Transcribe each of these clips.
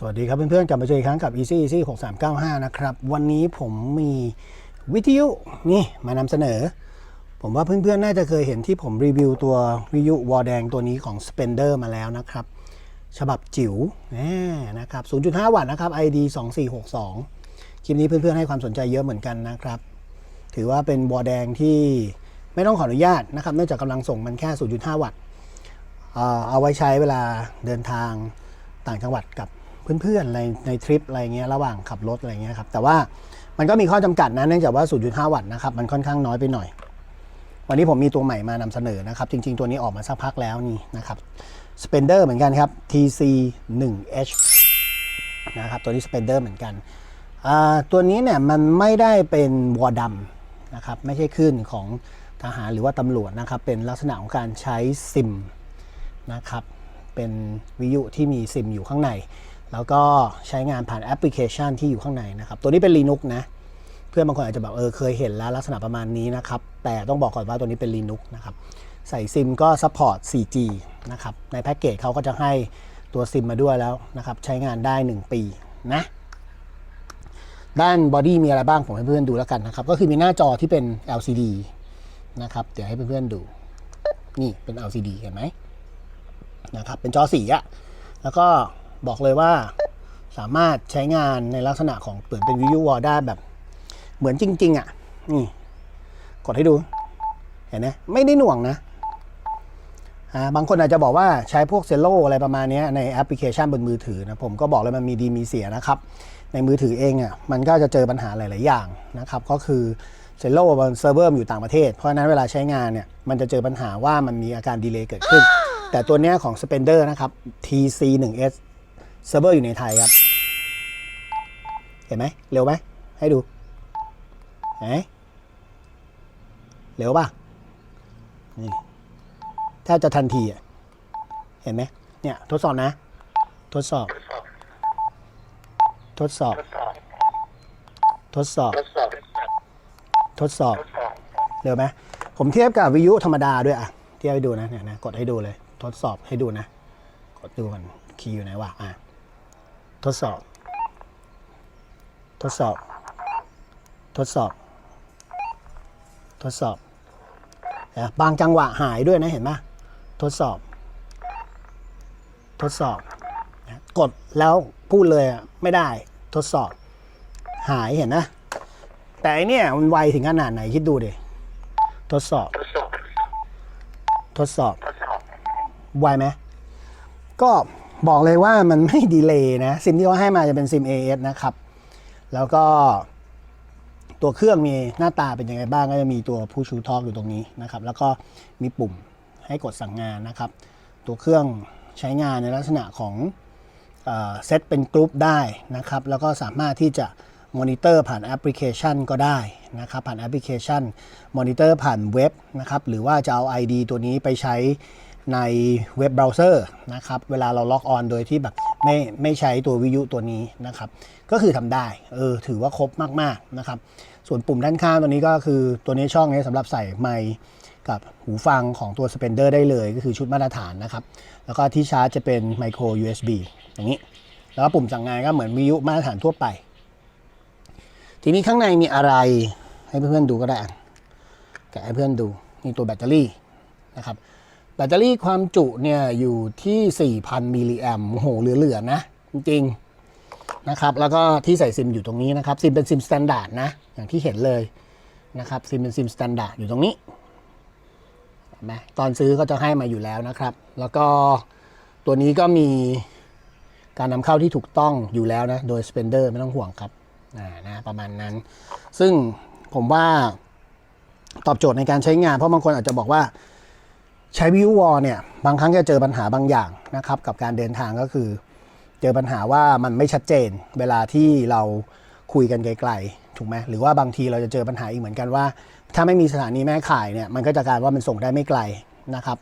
สวัสดีครับเพื่อนๆกลับมาเจออีกครั้งกับ Easy Easy 6395 นะครับ วันนี้ผมมีวิทยุนี่มานำเสนอ ผมว่าเพื่อนๆ น่าจะเคยเห็นที่ผมรีวิวตัววิทยุวอลแดงตัวนี้ของ Spender มาแล้วนะครับ ฉบับจิ๋วแหมนะครับ 0.5 วัตต์นะครับ ID 2462 คลิปนี้เพื่อนๆ ให้ความสนใจเยอะเหมือนกันนะครับ ถือว่าเป็นวอลแดงที่ไม่ต้องขออนุญาตนะครับเนื่องจากกำลังส่งมันแค่ 0.5 วัตต์เอาไว้ใช้เวลาเดินทางต่างจังหวัดกับ เพื่อนๆในในทริปอะไรเงี้ยระหว่างขับรถอะไรเงี้ยครับแต่ว่ามันก็มีข้อจำกัดนะเนื่องจากว่า 0.5 วัตต์นะครับมันค่อนข้างน้อยไปหน่อย วันนี้ผมมีตัวใหม่มานำเสนอนะครับ จริง ๆ ตัวนี้ออกมาสักพักแล้วนี่นะครับ Spender เหมือนกันครับ TC 1H นะครับตัวนี้ Spender เหมือนกันตัวนี้เนี่ยมันไม่ได้เป็นวอดำนะครับไม่ใช่คลื่นของทหารหรือว่าตำรวจนะครับเป็นลักษณะของการใช้ซิมนะครับเป็นวิทยุที่มีซิมอยู่ข้างใน แล้วก็ใช้งานผ่านแอปพลิเคชันที่อยู่ข้างในนะครับ ตัวนี้เป็น Linux นะ เพื่อนบางคนอาจจะแบบเออเคยเห็นแล้วลักษณะประมาณนี้นะครับ แต่ต้องบอกก่อนว่าตัวนี้เป็น Linux นะครับ ใส่ซิมก็ support 4G นะครับ ในแพ็กเกจเขาก็จะให้ตัวซิมมาด้วยแล้วนะครับ ใช้งานได้ 1 ปีนะ ด้านบอดี้มีอะไรบ้างผมให้เพื่อนดูแล้วกันนะครับ ก็คือมีหน้าจอที่เป็น LCD นะครับ เดี๋ยวให้เพื่อนๆดู นี่เป็น LCD เห็นไหมนะครับ เป็นจอสีอะแล้วก็ บอกเลยว่าสามารถใช้งานในลักษณะของเปิดเป็นวิววอลได้แบบ เหมือนจริง ๆอะนี่ กดให้ดู เห็นไหมไม่ได้หน่วงนะอ่าบางคนอาจจะบอกว่าใช้พวกเซลโลอะไรประมาณนี้ในแอปพลิเคชันบนมือถือนะผมก็บอกเลยมันมีดีมีเสียนะครับ ในมือถือเองอะมันก็จะเจอปัญหาหลาย ๆ อย่างนะครับ ก็คือเซลโลบนเซิร์ฟเวอร์อยู่ต่างประเทศ เพราะฉะนั้นเวลาใช้งานเนี่ยมันจะเจอปัญหาว่ามันมีอาการดีเลย์เกิดขึ้น แต่ตัวเนี้ยของ Spender นะครับ TC1S เซิร์ฟเวอร์อยู่ในไทยครับ เห็นไหมเร็วไหมให้ดูเห็นไหมเร็วป่ะนี่แทบจะทันทีอะเห็นไหมเนี่ยทดสอบนะ ทดสอบ ทดสอบ ทดสอบ ทดสอบ เร็วไหมผมเทียบกับวิทยุธรรมดาด้วยอะเทียบให้ดูนะเนี่ยนะกดให้ดูเลย ทดสอบให้ดูนะ กดดูกันคีย์อยู่ไหนวะอะ ทดสอบ ทดสอบ ทดสอบ ทดสอบนะบางจังหวะหายด้วยนะเห็นไหมทดสอบ ทดสอบนะกดแล้วพูดเลยอะไม่ได้ ทดสอบ หายเห็นนะ แต่อันเนี่ยมันไวถึงขนาดไหนคิดดูดิ ทดสอบ ทดสอบ ไวไหมก็ บอกเลยว่ามันไม่ดีเลย์นะซิมที่เขาให้มาจะเป็นซิม AS นะครับ แล้วก็ตัวเครื่องมีหน้าตาเป็นยังไงบ้างก็จะมีตัวผู้ชูทอกอยู่ตรงนี้นะครับ แล้วก็มีปุ่มให้กดสั่งงานนะครับ ตัวเครื่องใช้งานในลักษณะของเซตเป็นกรุ๊ปได้นะครับ แล้วก็สามารถที่จะมอนิเตอร์ผ่านแอปพลิเคชันก็ได้นะครับ ผ่านแอปพลิเคชันมอนิเตอร์ผ่านเว็บนะครับ หรือว่าจะเอา ID ตัวนี้ไปใช้ ในเว็บเบราว์เซอร์นะครับเวลาเราล็อกออนโดยที่แบบไม่ไม่ใช้ตัววิทยุตัวนี้นะครับก็คือทำได้เออถือว่าครบมากๆนะครับส่วนปุ่มด้านข้างตัวนี้ก็คือตัวนี้ช่องนี้สำหรับใส่ไมค์กับหูฟังของตัว Spender ได้เลยก็คือชุดมาตรฐานนะครับ แล้วก็ที่ชาร์จจะเป็นไมโคร USB อย่างนี้ แล้วก็ปุ่มสั่งงานก็เหมือนวิทยุมาตรฐานทั่วไป ทีนี้ข้างในมีอะไรให้เพื่อนๆดูก็ได้แกะให้เพื่อนดูนี่ตัวแบตเตอรี่นะครับ แบตเตอรี่ความจุเนี่ยอยู่ที่ 4,000 มิลลิแอมโอ้โหเหลือๆนะ จริงๆนะครับ แล้วก็ที่ใส่ซิมอยู่ตรงนี้นะครับ ซิมเป็นซิมสแตนดาร์ดนะ อย่างที่เห็นเลยนะครับ ซิมเป็นซิมสแตนดาร์ดอยู่ตรงนี้เห็นไหมตอนซื้อก็จะให้มาอยู่แล้วนะครับ แล้วก็ตัวนี้ก็มีการนำเข้าที่ถูกต้องอยู่แล้วนะ โดย Spender ไม่ต้องห่วงครับอ่านะประมาณนั้น ซึ่งผมว่าตอบโจทย์ในการใช้งาน เพราะบางคนอาจจะบอกว่า ใช้วิววอลเนี่ยบางครั้งจะเจอปัญหาบางอย่างนะครับกับการเดินทางก็คือ เจอปัญหาว่ามันไม่ชัดเจน เวลาที่เราคุยกันไกลๆถูกไหมหรือว่าบางทีเราจะเจอปัญหาอีกเหมือนกันว่า ถ้าไม่มีสถานีแม่ข่ายเนี่ยมันก็จะกลายว่ามันส่งได้ไม่ไกลนะครับ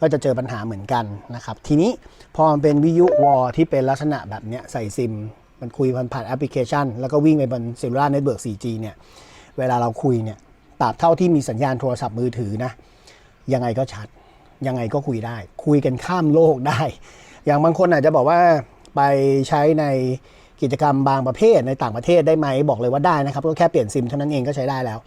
ก็จะเจอปัญหาเหมือนกันนะครับทีนี้พอมันเป็นวิทยุวอลที่เป็นลักษณะแบบเนี้ยใส่ซิม มันคุยผ่านผ่านแอปพลิเคชัน แล้วก็วิ่งไปบนเซลลูลาร์เน็ตเวิร์ก 4G เนี่ยเวลาเราคุยเนี่ยตราบเท่าที่มีสัญญาณโทรศัพท์มือถือนะยังไงก็ชัด ยังไงก็คุยได้ คุยกันข้ามโลกได้ อย่างบางคนอาจจะบอกว่าไปใช้ในกิจกรรมบางประเภทในต่างประเทศได้ไหมบอกเลยว่าได้นะครับก็แค่เปลี่ยนซิมเท่านั้นเองก็ใช้ได้แล้ว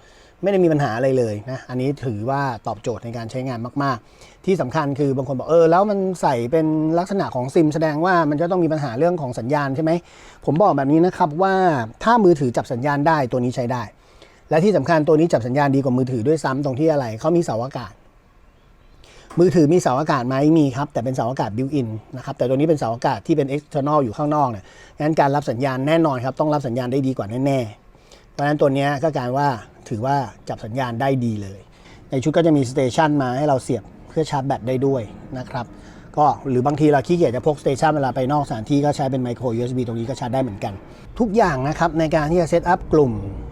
ไม่ได้มีปัญหาอะไรเลยนะอันนี้ถือว่าตอบโจทย์ในการใช้งานมาก ๆ ที่สำคัญคือบางคนบอกเออแล้วมันใส่เป็นลักษณะของซิมแสดงว่ามันจะต้องมีปัญหาเรื่องของสัญญาณใช่ไหมผมบอกแบบนี้นะครับว่าถ้ามือถือจับสัญญาณได้ตัวนี้ใช้ได้ และที่สำคัญตัวนี้จับสัญญาณดีกว่ามือถือด้วยซ้ำตรงที่อะไรเขามีเสาอากาศ มือถือมีเสาอากาศไหมมีครับ แต่เป็นเสาอากาศบิวอินนะครับแต่ตัวนี้เป็นเสาอากาศที่เป็น external อยู่ข้างนอกเนี่ยงั้นการรับสัญญาณแน่นอนครับต้องรับสัญญาณได้ดีกว่าแน่ๆเพราะฉะนั้นตัวนี้ก็การว่าถือว่าจับสัญญาณได้ดีเลย ในชุดก็จะมีสเตชันมาให้เราเสียบเพื่อชาร์จแบตได้ด้วยนะครับก็หรือบางทีเราขี้เกียจจะพกสเตชันเวลาไปนอกสถานที่ก็ใช้เป็นไมโคร USB ตรงนี้ก็ชาร์จได้เหมือนกัน ทุกอย่างนะครับในการที่จะเซตอัพกลุ่ม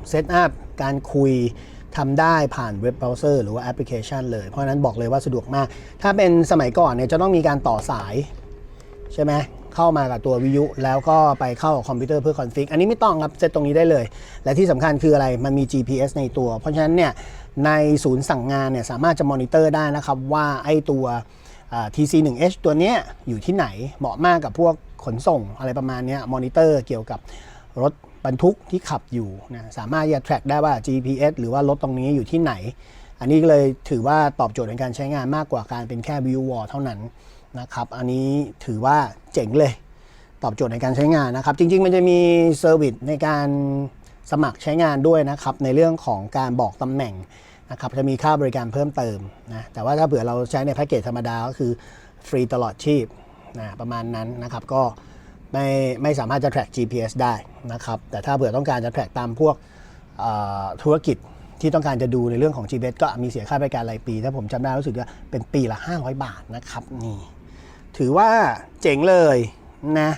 เซตอัพการคุย ทำได้ผ่านเว็บเบราว์เซอร์หรือว่าแอปพลิเคชันเลย เพราะฉะนั้นบอกเลยว่าสะดวกมาก ถ้าเป็นสมัยก่อนเนี่ยจะต้องมีการต่อสาย ใช่ไหมเข้ามากับตัววิทยุ แล้วก็ไปเข้าคอมพิวเตอร์เพื่อคอนฟิก อันนี้ไม่ต้องครับเซตตรงนี้ได้เลย และที่สำคัญคืออะไรมันมี GPS ในตัว เพราะฉะนั้นเนี่ยในศูนย์สั่งงานเนี่ยสามารถจะมอนิเตอร์ได้นะครับว่าไอ้ตัว TC1H ตัวเนี้ยอยู่ที่ไหนเหมาะมากกับพวกขนส่งอะไรประมาณนี้มอนิเตอร์เกี่ยวกับรถ บรรทุกที่ขับอยู่นะสามารถจะ track ได้ว่า GPS หรือว่ารถตรงนี้อยู่ที่ไหน อันนี้เลยถือว่าตอบโจทย์ในการใช้งานมากกว่าการเป็นแค่ view wall เท่านั้นนะครับ อันนี้ถือว่าเจ๋งเลย ตอบโจทย์ในการใช้งานนะครับ จริง ๆ มันจะมีเซอร์วิสในการสมัครใช้งานด้วยนะครับ ในเรื่องของการบอกตำแหน่งนะครับจะมีค่าบริการเพิ่มเติมนะแต่ว่าถ้าเผื่อเราใช้ในแพ็กเกจธรรมดาก็คือฟรีตลอดชีพนะประมาณนั้นนะครับก็ ไม่ไม่สามารถจะ track GPS ได้นะครับ แต่ถ้าเผื่อต้องการจะ track ตามพวกธุรกิจที่ต้องการจะดูในเรื่องของ GPS ก็มีเสียค่าบริการรายปี ถ้าผมจำได้รู้สึกว่าเป็นปีละ 500 บาทนะครับนี่ถือว่าเจ๋งเลยนะ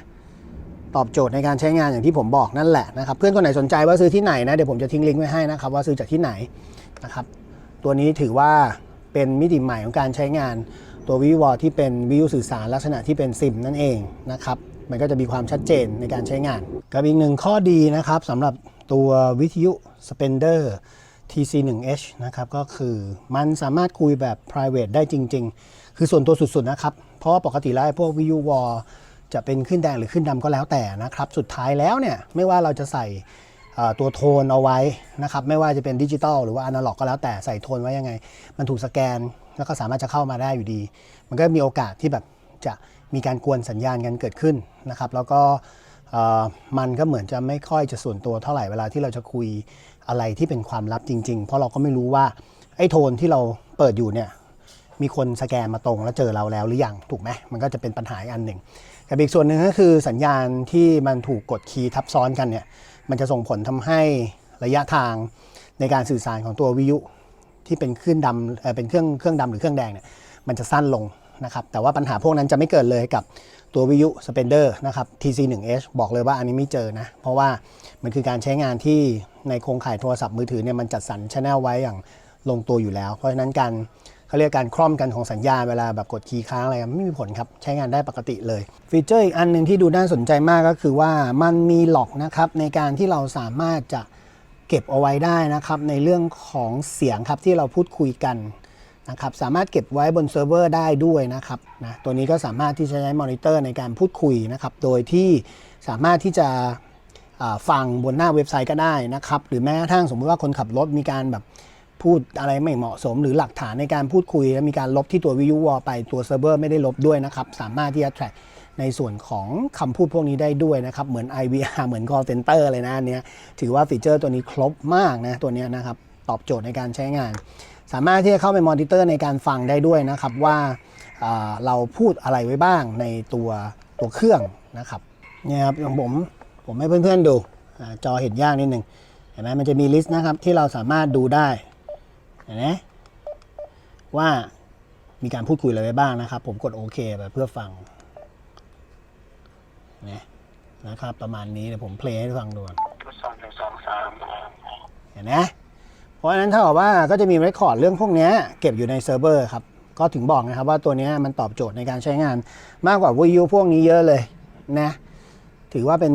ตอบโจทย์ในการใช้งานอย่างที่ผมบอกนั่นแหละนะครับ เพื่อนคนไหนสนใจว่าซื้อที่ไหนนะ เดี๋ยวผมจะทิ้งลิงก์ไว้ให้นะครับ ว่าซื้อจากที่ไหนนะครับ ตัวนี้ถือว่าเป็นมิติใหม่ของการใช้งานตัววิวอที่เป็นวิวสื่อสารลักษณะที่เป็นซิมนั่นเองนะครับ มันก็จะมีความชัดเจนในการใช้งาน กับอีกหนึ่งข้อดีนะครับสำหรับตัววิทยุ Spender TC1H นะครับก็คือมันสามารถคุยแบบ private ได้จริง ๆ คือส่วนตัวสุดๆนะครับ เพราะว่าปกติแล้วพวกวิววอลจะเป็นขึ้นแดงหรือขึ้นดำก็แล้วแต่นะครับ สุดท้ายแล้วเนี่ย ไม่ว่าเราจะใส่ตัวโทนเอาไว้นะครับ ไม่ว่าจะเป็นดิจิตอลหรือว่าอนาล็อกก็แล้วแต่ใส่โทนไว้ยังไง มันถูกสแกนแล้วก็สามารถจะเข้ามาได้อยู่ดี มันก็มีโอกาสที่แบบจะ มีการกวนสัญญาณกันเกิดขึ้นนะครับ แล้วก็มันก็เหมือนจะไม่ค่อยจะส่วนตัวเท่าไหร่เวลาที่เราจะคุยอะไรที่เป็นความลับจริง ๆ เพราะเราก็ไม่รู้ว่าไอ้โทนที่เราเปิดอยู่เนี่ยมีคนสแกนมาตรงแล้วเจอเราแล้วหรือยังถูกไหมมันก็จะเป็นปัญหาอันหนึ่งกับอีกส่วนหนึ่งก็คือสัญญาณที่มันถูกกดคีย์ทับซ้อนกันเนี่ยมันจะส่งผลทำให้ระยะทางในการสื่อสารของตัววิทยุที่เป็นคลื่นดำเออเป็นเครื่องเครื่องดำหรือเครื่องแดงเนี่ยมันจะสั้นลง นะครับแต่ว่าปัญหาพวกนั้นจะไม่เกิดเลยกับตัววิยุสเปนเดอร์นะครับ TC1H บอกเลยว่าอันนี้ไม่เจอนะ เพราะว่ามันคือการใช้งานที่ในโครงข่ายโทรศัพท์มือถือเนี่ยมันจัดสรรชแนลไว้อย่างลงตัวอยู่แล้ว เพราะฉะนั้นการเขาเรียกการคล่อมกันของสัญญาณเวลาแบบกดคีย์ค้างอะไรไม่มีผลครับ ใช้งานได้ปกติเลย ฟีเจอร์อีกอันหนึ่งที่ดูน่าสนใจมากก็คือว่ามันมีหลอกนะครับในการที่เราสามารถจะเก็บเอาไว้ได้นะครับในเรื่องของเสียงครับที่เราพูดคุยกัน นะครับสามารถเก็บไว้บนเซิร์ฟเวอร์ได้ด้วยนะครับนะตัวนี้ก็สามารถที่จะใช้มอนิเตอร์ในการพูดคุยนะครับโดยที่สามารถที่จะฟังบนหน้าเว็บไซต์ก็ได้นะครับหรือแม้กระทั่งสมมติว่าคนขับรถมีการแบบพูดอะไรไม่เหมาะสม หรือหลักฐานในการพูดคุยแล้วมีการลบที่ตัววิววอลไปตัวเซิร์ฟเวอร์ไม่ได้ลบด้วยนะครับสามารถที่จะ track ในส่วนของคำพูดพวกนี้ได้ด้วยนะครับ เหมือน IVR เหมือน call center เลยนะอันเนี้ยถือว่าฟีเจอร์ตัวนี้ครบมากนะตัวนี้นะครับ ตอบโจทย์ในการใช้งาน สามารถที่จะเข้าไปมอนิเตอร์ในการฟังได้ด้วยนะครับว่าอ่าเราพูดอะไรไว้บ้างในตัวตัวเครื่องนะครับเนี่ยครับอย่างผมผมให้เพื่อนๆดูอ่าจอเห็นยากนิดนึงเห็นไหมมันจะมีลิสต์นะครับที่เราสามารถดูได้เห็นไหมว่ามีการพูดคุยอะไรไว้บ้างนะครับ ผมกดโอเคไปเพื่อฟังนะนะครับ ประมาณนี้เดี๋ยวผมเพลงให้ฟังดูก่อนทดสอบหนึ่งสองสามเห็นไหมเพ ราะฉะนั้นถ้าบอกว่าก็จะมีเรคคอร์ดเรื่องพวกนี้เก็บอยู่ในเซิร์ฟเวอร์ครับ ก็ถึงบอกนะครับว่าตัวนี้มันตอบโจทย์ในการใช้งานมากกว่าวิวพวกนี้เยอะเลยนะ ถือว่าเป็น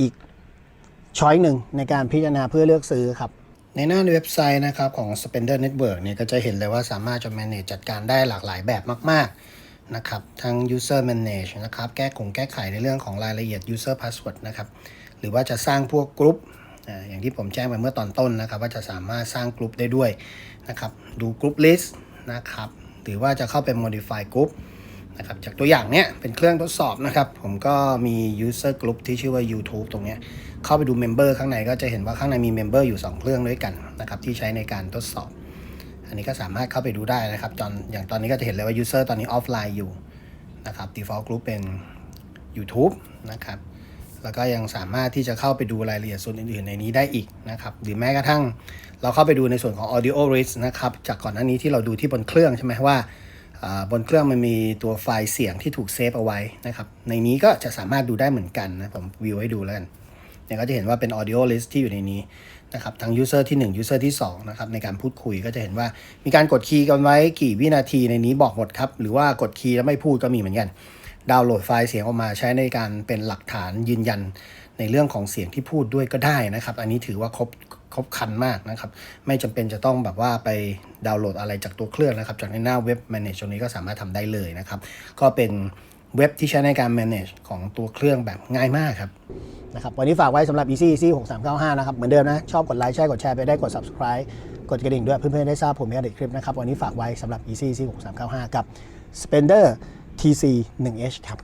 อีกช้อยหนึ่งในการพิจารณาเพื่อเลือกซื้อครับในหน้าเว็บไซต์นะครับของ Spender Network เนี่ยก็จะเห็นเลยว่าสามารถจะ manage จัดการได้หลากหลายแบบมาก ๆ นะครับ ทั้ง user manage นะครับ แก้คงแก้ไขในเรื่องของรายละเอียด user password นะครับ หรือว่าจะสร้างพวกกรุ๊ป อ่าอย่างที่ผมแจ้งไปเมื่อตอนต้นนะครับ ว่าจะสามารถสร้างกรุ๊ปได้ด้วยนะครับดูกรุ๊ป list นะครับหรือว่าจะเข้าไป modify กรุ๊ปนะครับจากตัวอย่างเนี้ยเป็นเครื่องทดสอบนะครับ ผมก็มี user group ที่ชื่อว่า YouTube ตรงเนี้ยเข้าไปดู member ข้างในก็จะเห็นว่าข้างในมี member อยู่ 2 เครื่องด้วยกันนะครับที่ใช้ในการทดสอบ อันนี้ก็สามารถเข้าไปดูได้นะครับตอนอย่างตอนนี้ก็จะเห็นเลยว่า user ตอนนี้ออฟไลน์อยู่นะครับ default group เป็น YouTube นะครับ แล้วก็ยังสามารถที่จะเข้าไปดูรายละเอียดส่วนอื่นๆในนี้ได้อีกนะครับ หรือแม้กระทั่งเราเข้าไปดูในส่วนของ audio list นะครับ จากก่อนหน้านี้ที่เราดูที่บนเครื่องใช่ไหมว่าอ่าบนเครื่องมันมีตัวไฟล์เสียงที่ถูกเซฟเอาไว้นะครับ ในนี้ก็จะสามารถดูได้เหมือนกันนะ ผมวิวให้ดูแล้วกัน เนี่ยก็จะเห็นว่าเป็น audio list ที่อยู่ในนี้นะครับ ทั้ง user ที่ 1 user ที่ 2 นะครับ ในการพูดคุยก็จะเห็นว่ามีการกดคีย์กันไว้กี่วินาทีในนี้บอกหมดครับ หรือว่ากดคีย์แล้วไม่พูดก็มีเหมือนกัน ดาวน์โหลดไฟล์เสียงออกมาใช้ในการเป็นหลักฐานยืนยันในเรื่องของเสียงที่พูดด้วยก็ได้นะครับ อันนี้ถือว่าครบครบคันมากนะครับ ไม่จำเป็นจะต้องแบบว่าไปดาวน์โหลดอะไรจากตัวเครื่องนะครับ จากในหน้าเว็บ manage ตรงนี้ก็สามารถทำได้เลยนะครับ ก็เป็นเว็บที่ใช้ในการ manage ของตัวเครื่องแบบง่ายมากครับนะครับวันนี้ฝากไว้สำหรับ Easy Easy 6395 นะครับ เหมือนเดิมนะ ชอบกดไลค์ ใช่กดแชร์ไปได้กด subscribe กดกระดิ่งด้วยเพื่อนๆได้ทราบผมมีอัปเดตคลิปนะครับ วันนี้ฝากไว้สำหรับ Easy Easy 6395 กับ Spender TC 1H ครับ